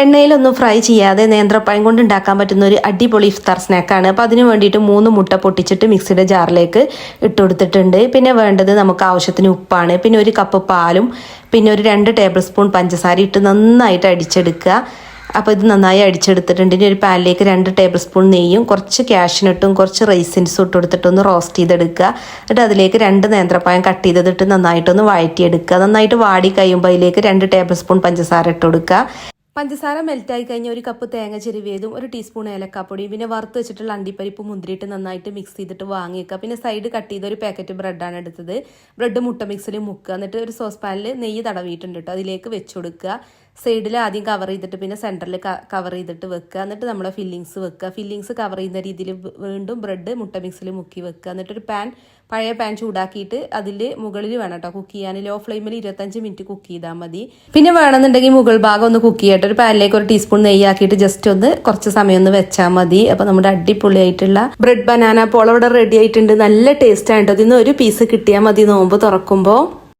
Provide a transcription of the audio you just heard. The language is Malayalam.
എണ്ണയിലൊന്നും ഫ്രൈ ചെയ്യാതെ നേന്ത്രപ്പഴം കൊണ്ട് ഉണ്ടാക്കാൻ പറ്റുന്ന ഒരു അടിപൊളി ഇഫ്താർ സ്നാക്കാണ് അപ്പോൾ അതിന് വേണ്ടിയിട്ട് മൂന്ന് മുട്ട പൊട്ടിച്ചിട്ട് മിക്സിയുടെ ജാറിലേക്ക് ഇട്ട് കൊടുത്തിട്ടുണ്ട്. പിന്നെ വേണ്ടത് നമുക്ക് ആവശ്യത്തിന് ഉപ്പാണ്. പിന്നെ ഒരു കപ്പ് പാലും പിന്നെ ഒരു രണ്ട് ടേബിൾ സ്പൂൺ പഞ്ചസാര ഇട്ട് നന്നായിട്ട് അടിച്ചെടുക്കുക. അപ്പോൾ ഇത് നന്നായി അടിച്ചെടുത്തിട്ടുണ്ട്. ഇനി ഒരു പാനിലേക്ക് രണ്ട് ടേബിൾ സ്പൂൺ നെയ്യും കുറച്ച് ക്യാഷിനിട്ടും കുറച്ച് റൈസിൻസും ഇട്ട് കൊടുത്തിട്ടൊന്ന് റോസ്റ്റ് ചെയ്തെടുക്കുക. എന്നിട്ട് അതിലേക്ക് രണ്ട് നേന്ത്രപ്പായം കട്ട് ചെയ്തിട്ട് നന്നായിട്ടൊന്ന് വഴറ്റിയെടുക്കുക. നന്നായിട്ട് വാടി കഴിയുമ്പോൾ അതിലേക്ക് രണ്ട് ടേബിൾ സ്പൂൺ പഞ്ചസാര ഇട്ട് കൊടുക്കുക. പഞ്ചസാര മെൽറ്റായി കഴിഞ്ഞ ഒരു കപ്പ് തേങ്ങ ചെരുവിയതും ഒരു ടീസ്പൂൺ ഏലക്കാപ്പൊടിയും പിന്നെ വറുത്ത് വെച്ചിട്ടുള്ള അണ്ടിപ്പരിപ്പ് മുന്തിരിയിട്ട് നന്നായിട്ട് മിക്സ് ചെയ്തിട്ട് വാങ്ങിക്കുക പിന്നെ സൈഡ് കട്ട് ചെയ്ത ഒരു പാക്കറ്റ് ബ്രെഡാണ് എടുത്തത്. ബ്രെഡ് മുട്ട മിക്സിൽ മുക്കുക. എന്നിട്ട് ഒരു സോസ് പാനിൽ നെയ്യ് തടവിയിട്ടുണ്ട് കേട്ടോ അതിലേക്ക് വെച്ചു കൊടുക്കുക. സൈഡിൽ ആദ്യം കവർ ചെയ്തിട്ട് പിന്നെ സെന്ററിൽ കവർ ചെയ്തിട്ട് വെക്കുക. എന്നിട്ട് നമ്മൾ ഫില്ലിങ്സ് വെക്കുക. ഫില്ലിങ്സ് കവർ ചെയ്യുന്ന രീതിയിൽ വീണ്ടും ബ്രെഡ് മുട്ട മിക്സിൽ മുക്കി വെക്കുക. എന്നിട്ടൊരു പാൻ പഴയ പാൻ ചൂടാക്കിയിട്ട് അതിൽ മുകളിൽ വേണം കേട്ടോ കുക്ക് ചെയ്യാൻ. ലോ ഫ്ലെയിമിൽ ഇരുപത്തഞ്ച് മിനിറ്റ് കുക്ക് ചെയ്താൽ മതി. പിന്നെ വേണമെന്നുണ്ടെങ്കിൽ മുകൾ ഭാഗം ഒന്ന് കുക്ക് ചെയ്യട്ടെ. ഒരു പാനിലേക്ക് ഒരു ടീസ്പൂൺ നെയ്യാക്കിയിട്ട് ജസ്റ്റ് ഒന്ന് കുറച്ച് സമയം ഒന്ന് വെച്ചാൽ മതി. അപ്പോൾ നമ്മുടെ അടിപൊളിയായിട്ടുള്ള ബ്രെഡ് ബനാന പോളവിടെ റെഡി ആയിട്ടുണ്ട്. നല്ല ടേസ്റ്റ് ആണ് കേട്ടോ ഒരു പീസ് കിട്ടിയാൽ മതി. നോമ്പ് തുറക്കുമ്പോൾ